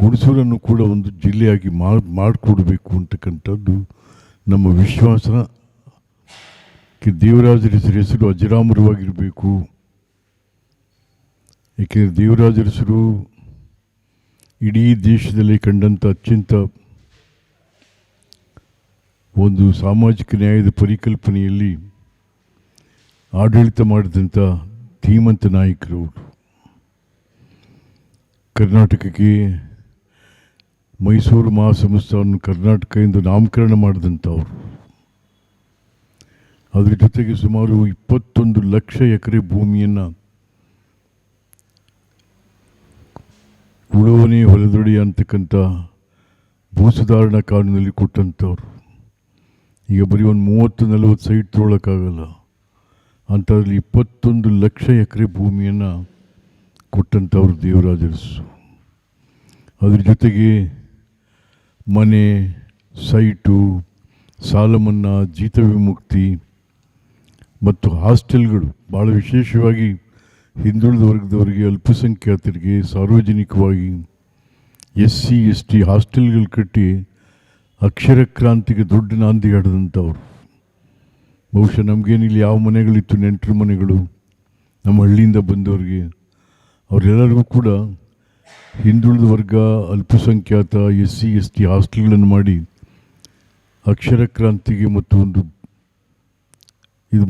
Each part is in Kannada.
ಹುಣಸೂರನ್ನು ಕೂಡ ಒಂದು ಜಿಲ್ಲೆಯಾಗಿ ಮಾಡಿಕೊಡ್ಬೇಕು ಅಂತಕ್ಕಂಥದ್ದು ನಮ್ಮ ವಿಶ್ವಾಸ. ದೇವರಾಜರ ಹೆಸರು ಹೆಸರು ಅಜರಾಮರವಾಗಿರಬೇಕು ಏಕೆಂದರೆ ದೇವರಾಜರ ಹೆಸರು ಇಡೀ ದೇಶದಲ್ಲಿ ಕಂಡಂಥ ಅತ್ಯಂತ ಒಂದು ಸಾಮಾಜಿಕ ನ್ಯಾಯದ ಪರಿಕಲ್ಪನೆಯಲ್ಲಿ ಆಡಳಿತ ಮಾಡಿದಂಥ ಧೀಮಂತ ನಾಯಕರು ಕರ್ನಾಟಕಕ್ಕೆ ಮೈಸೂರು ಮಹಾಸಂಸ್ಥಾನ ಎಂದು ನಾಮಕರಣ ಮಾಡಿದಂಥವ್ರು. ಅದರ ಜೊತೆಗೆ ಸುಮಾರು ಇಪ್ಪತ್ತೊಂದು ಲಕ್ಷ ಎಕರೆ ಭೂಮಿಯನ್ನು ಉಳುವನೆ ಹೊಲದೊಡಿ ಅಂತಕ್ಕಂಥ ಭೂ ಸುಧಾರಣಾ ಕಾನೂನಲ್ಲಿ ಕೊಟ್ಟಂಥವ್ರು. ಈಗ ಬರೀ ಒಂದು ಮೂವತ್ತು ನಲವತ್ತು ಸೈಟ್ ತೊಗೊಳಕ್ಕಾಗಲ್ಲ. ಅಂಥದ್ರಲ್ಲಿ ಇಪ್ಪತ್ತೊಂದು ಲಕ್ಷ ಎಕರೆ ಭೂಮಿಯನ್ನು ಕೊಟ್ಟಂಥವ್ರು ದೇವರಾಜರಸು ಅದ್ರ ಜೊತೆಗೆ ಮನೆ, ಸೈಟು, ಸಾಲಮನ್ನಾ ಜೀತ ವಿಮುಕ್ತಿ ಮತ್ತು ಹಾಸ್ಟೆಲ್ಗಳು ಭಾಳ ವಿಶೇಷವಾಗಿ ಹಿಂದುಳಿದ ವರ್ಗದವರಿಗೆ ಅಲ್ಪಸಂಖ್ಯಾತರಿಗೆ ಸಾರ್ವಜನಿಕವಾಗಿ ಎಸ್ ಸಿ ಎಸ್ ಟಿ ಹಾಸ್ಟೆಲ್ಗಳು ಕಟ್ಟಿ ಅಕ್ಷರ ಕ್ರಾಂತಿಗೆ ದೊಡ್ಡ ನಾಂದಿ ಹಾಡಿದಂಥವ್ರು. ಬಹುಶಃ ನಮಗೇನಿಲ್ಲ ಯಾವ ಮನೆಗಳಿತ್ತು, ನೆಂಟರು ಮನೆಗಳು, ನಮ್ಮ ಹಳ್ಳಿಯಿಂದ ಬಂದವರಿಗೆ ಅವರೆಲ್ಲರಿಗೂ ಕೂಡ ಹಿಂದುಳಿದ ವರ್ಗ ಅಲ್ಪಸಂಖ್ಯಾತ ಎಸ್ ಸಿ ಎಸ್ ಟಿ ಹಾಸ್ಟೆಲ್ಗಳನ್ನು ಮಾಡಿ ಅಕ್ಷರ ಕ್ರಾಂತಿಗೆ ಮತ್ತು ಒಂದು ಇದು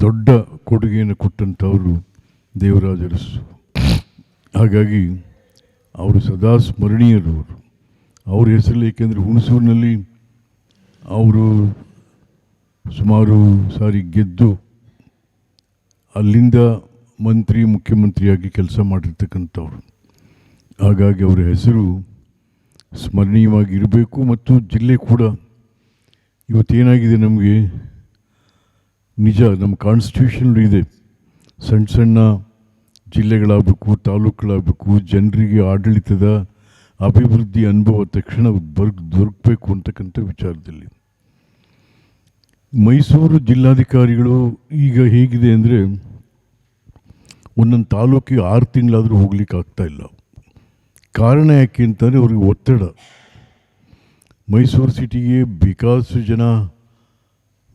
ದೊಡ್ಡ ಕೊಡುಗೆಯನ್ನು ಕೊಟ್ಟಂಥವರು ದೇವರಾಜರಸು ಹಾಗಾಗಿ ಅವರು ಸದಾ ಸ್ಮರಣೀಯರು ಅವರು. ಅವ್ರ ಏಕೆಂದರೆ ಹುಣಸೂರಿನಲ್ಲಿ ಅವರು ಸುಮಾರು ಸಾರಿ ಗೆದ್ದು ಅಲ್ಲಿಂದ ಮಂತ್ರಿ, ಮುಖ್ಯಮಂತ್ರಿಯಾಗಿ ಕೆಲಸ ಮಾಡಿರ್ತಕ್ಕಂಥವ್ರು. ಹಾಗಾಗಿ ಅವರ ಹೆಸರು ಸ್ಮರಣೀಯವಾಗಿ ಇರಬೇಕು ಮತ್ತು ಜಿಲ್ಲೆ ಕೂಡ ಇವತ್ತೇನಾಗಿದೆ ನಮಗೆ? ನಿಜ, ನಮ್ಮ ಕಾನ್ಸ್ಟಿಟ್ಯೂಷನ್ ಇದೆ. ಸಣ್ಣ ಸಣ್ಣ ಜಿಲ್ಲೆಗಳಾಗಬೇಕು, ತಾಲೂಕುಗಳಾಗಬೇಕು, ಜನರಿಗೆ ಆಡಳಿತದ ಅಭಿವೃದ್ಧಿ ಅನುಭವ ತಕ್ಷಣ ಬರ್ ದೊರಕಬೇಕು ಅಂತಕ್ಕಂಥ ವಿಚಾರದಲ್ಲಿ. ಮೈಸೂರು ಜಿಲ್ಲಾಧಿಕಾರಿಗಳು ಈಗ ಹೇಗಿದೆ ಅಂದರೆ ಒಂದೊಂದು ತಾಲೂಕಿಗೆ ಆರು ತಿಂಗಳಾದರೂ ಹೋಗ್ಲಿಕ್ಕೆ ಆಗ್ತಾ ಇಲ್ಲ. ಕಾರಣ ಯಾಕೆ ಅಂತಂದರೆ ಅವ್ರಿಗೆ ಒತ್ತಡ. ಮೈಸೂರು ಸಿಟಿಗೆ ಬೇಕಾದಷ್ಟು ಜನ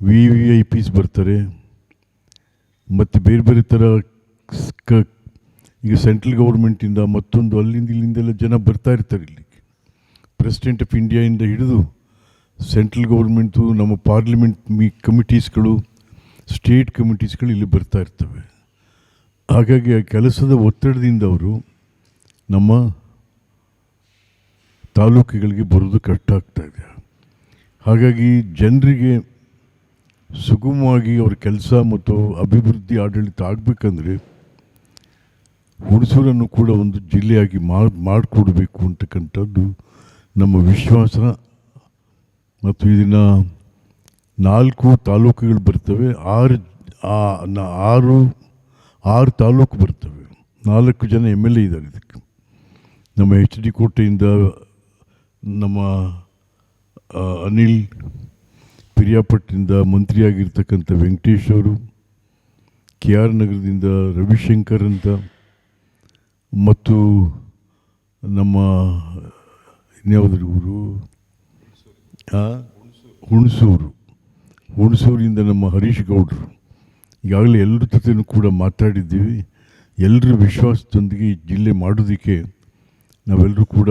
ವಿ ವಿ ಐ ಪಿಸ್ ಬರ್ತಾರೆ. ಮತ್ತು ಬೇರೆ ಬೇರೆ ಥರ ಕ, ಈಗ ಸೆಂಟ್ರಲ್ ಗೌರ್ಮೆಂಟಿಂದ ಮತ್ತೊಂದು ಅಲ್ಲಿಂದ ಇಲ್ಲಿಂದೆಲ್ಲ ಜನ ಬರ್ತಾ ಇರ್ತಾರೆ ಇಲ್ಲಿ. ಪ್ರೆಸಿಡೆಂಟ್ ಆಫ್ ಇಂಡಿಯಾಯಿಂದ ಹಿಡಿದು ಸೆಂಟ್ರಲ್ ಗೌರ್ಮೆಂಟು ನಮ್ಮ ಪಾರ್ಲಿಮೆಂಟ್ ಮೀ, ಕಮಿಟೀಸ್ಗಳು, ಸ್ಟೇಟ್ ಕಮಿಟೀಸ್ಗಳು ಇಲ್ಲಿ ಬರ್ತಾ ಇರ್ತವೆ. ಹಾಗಾಗಿ ಆ ಕೆಲಸದ ಒತ್ತಡದಿಂದ ಅವರು ನಮ್ಮ ತಾಲೂಕುಗಳಿಗೆ ಬರೋದು ಕಷ್ಟ ಆಗ್ತಾ ಇದೆ. ಹಾಗಾಗಿ ಜನರಿಗೆ ಸುಗಮವಾಗಿ ಅವ್ರ ಕೆಲಸ ಮತ್ತು ಅಭಿವೃದ್ಧಿ ಆಡಳಿತ ಆಗಬೇಕಂದ್ರೆ ಹುಣಸೂರನ್ನು ಕೂಡ ಒಂದು ಜಿಲ್ಲೆಯಾಗಿ ಮಾಡಿಕೊಡ್ಬೇಕು ಅಂತಕ್ಕಂಥದ್ದು ನಮ್ಮ ವಿಶ್ವಾಸ. ಮತ್ತು ಇದನ್ನು ನಾಲ್ಕು ತಾಲೂಕುಗಳು ಬರ್ತವೆ. ಆರು ಆರು ಆರು ತಾಲೂಕು ಬರ್ತವೆ. ನಾಲ್ಕು ಜನ ಎಂ ಎಲ್ ಎ ಇದ್ದಾರೆ ಇದಕ್ಕೆ. ನಮ್ಮ ಎಚ್ ಡಿ ಕೋಟೆಯಿಂದ ನಮ್ಮ ಅನಿಲ್ ಪಿರಿಯಾಪಟ್ಟಿಂದ ಮಂತ್ರಿಯಾಗಿರ್ತಕ್ಕಂಥ ವೆಂಕಟೇಶ್ ಅವರು, ಕೆ ಆರ್ ನಗರದಿಂದ ರವಿಶಂಕರ್ ಅಂತ, ಮತ್ತು ನಮ್ಮ, ಇನ್ಯಾವುದ್ರ ಊರು? ಹುಣಸೂರು. ಹುಣಸೂರಿಂದ ನಮ್ಮ ಹರೀಶ್ ಗೌಡ್ರು. ಈಗಾಗಲೇ ಎಲ್ಲರ ಜೊತೆನೂ ಕೂಡ ಮಾತಾಡಿದ್ದೀವಿ. ಎಲ್ಲರ ವಿಶ್ವಾಸದೊಂದಿಗೆ ಈ ಜಿಲ್ಲೆ ಮಾಡೋದಕ್ಕೆ ನಾವೆಲ್ಲರೂ ಕೂಡ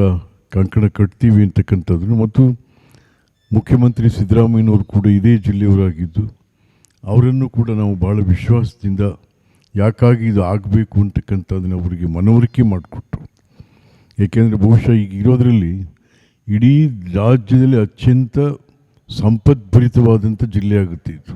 ಕಂಕಣ ಕಟ್ತೀವಿ ಅಂತಕ್ಕಂಥದ್ದನ್ನು. ಮತ್ತು ಮುಖ್ಯಮಂತ್ರಿ ಸಿದ್ದರಾಮಯ್ಯನವರು ಕೂಡ ಇದೇ ಜಿಲ್ಲೆಯವರಾಗಿದ್ದು, ಅವರನ್ನು ಕೂಡ ನಾವು ಭಾಳ ವಿಶ್ವಾಸದಿಂದ ಯಾಕಾಗಿ ಇದು ಆಗಬೇಕು ಅಂತಕ್ಕಂಥದ್ದನ್ನು ಅವರಿಗೆ ಮನವರಿಕೆ ಮಾಡಿಕೊಟ್ರು. ಏಕೆಂದರೆ ಬಹುಶಃ ಈಗ ಇರೋದರಲ್ಲಿ ಇಡೀ ರಾಜ್ಯದಲ್ಲಿ ಅತ್ಯಂತ ಸಂಪದ್ಭರಿತವಾದಂಥ ಜಿಲ್ಲೆ ಆಗುತ್ತೆ ಇದು.